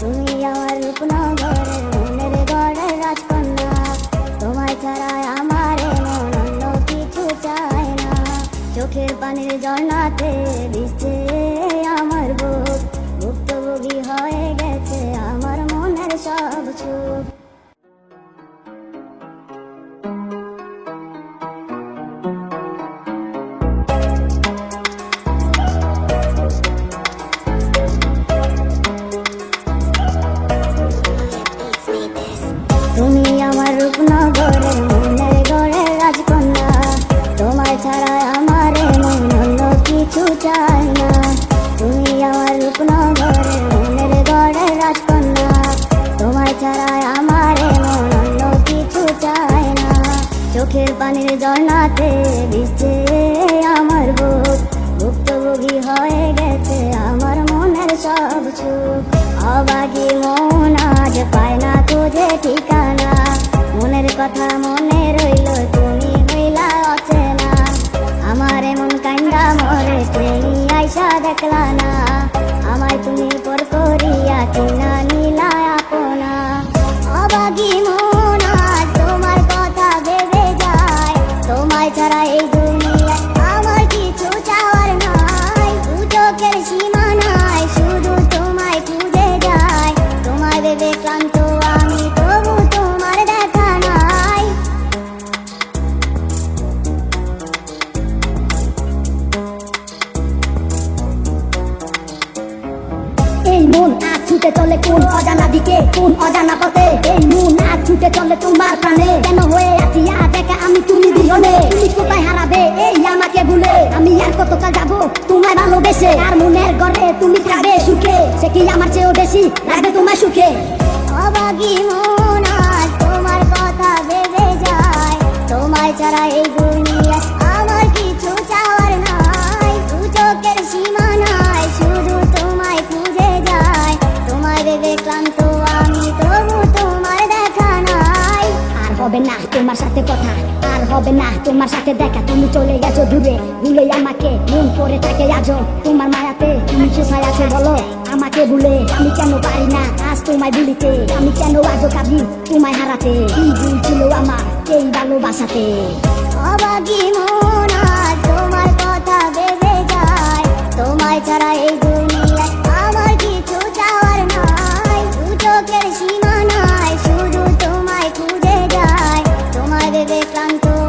তুমি আমার রূপনগরের মনের তোমায় ছাড়া আমার মন কিছু চায় না। চোখের পানির ঝর্ণাতে দিচ্ছে আমার বুক। ভুক্তভোগী হয়ে গেছে আমার মনের সব সুখ। ছাড়া আমার মন অন্য কিছু চায় না। চোখের পানির ঝর্ণাতে দিচ্ছে আমার বুক। ভুক্তভোগী হয়ে গেছে আমার মনের সব সুখ। অবাগি মন আজ পায় না তুঝে ঠিকানা। মনের কথা মনে রইল, তুমি হইলা অচেনা। আমার এমন কান্দা মরে তুমি আইসা দেখলা না। আমায় তুমি পর ছুটে চলে কোন অজানা দিকে, কোন অজানা পথে? এই মন আজ ছুটে চলে তোমার প্রাণে। কেন হয়ে আছি আজ একা আমি তুমি বিহনে তুমি কোথায় হারাবে? এই আমাকে ভুলে। আমি আর কতটা যাব তোমায় ভালোবেসে? আর মনের ঘরে তুমি থাকবে সুখে? সে কি আমার চেয়েও বেশি? লাগবে তোমার সুখে? অবাগি মন, আজ তোমার কথা ভেবে যায়। তোমায় ছাড়া এই হবে না তোমার সাথে কথা, আর হবে না তোমার সাথে দেখা। তুমি চলে গেছো দূরে, ভুলে আমাকে, মন করে থাকে আজও। তোমার মায়াতে তুমি কোথায় আছো বলো? আমাকে ভুলে আমি কেন পারি না? আজ তোমায় ভুলিতে আমি কেন আজও কাবি তোমায় হারাতে? কি ভুল ছিল আমার, এই ভালোবাসাতে? অবাগী মন tanto.